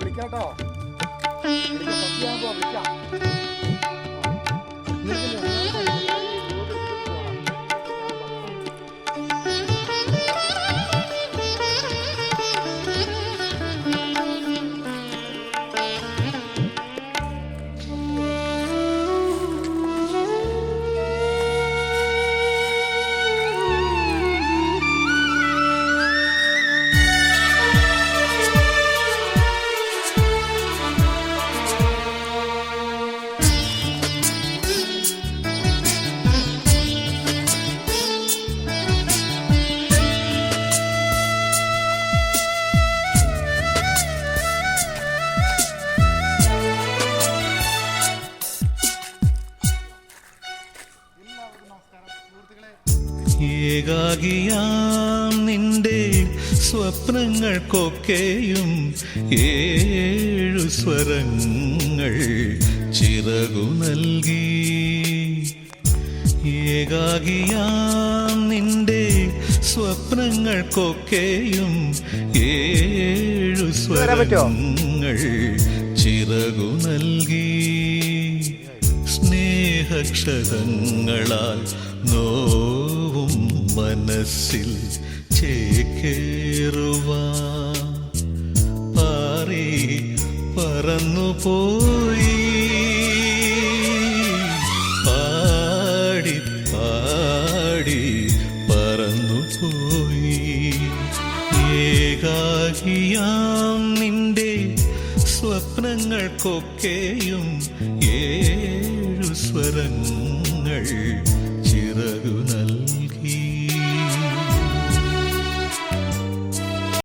വിളിക്കാട്ടോ വിളിക്കാം, വിളിക്കാം. ഏകാകിയാം നിന്റെ സ്വപ്നങ്ങൾക്കൊക്കെയും ഏഴു സ്വരങ്ങൾ ചിറകു നൽകി ഏകാകിയാം നിന്റെ സ്വപ്നങ്ങൾക്കൊക്കെയും ഏഴു? സ്വരങ്ങൾ ചിറകു നൽകി സ്നേഹക്ഷതങ്ങളാൽ നോവും മനസ്സിൽ ചേക്കേറുവാ പാറി പറന്നുപോയി. പാടി പാടി പറന്നുപോയി. ഏകാകിയാം നിന്റെ സ്വപ്നങ്ങൾക്കൊക്കെയും ഏഴു സ്വരങ്ങൾ ചിറകു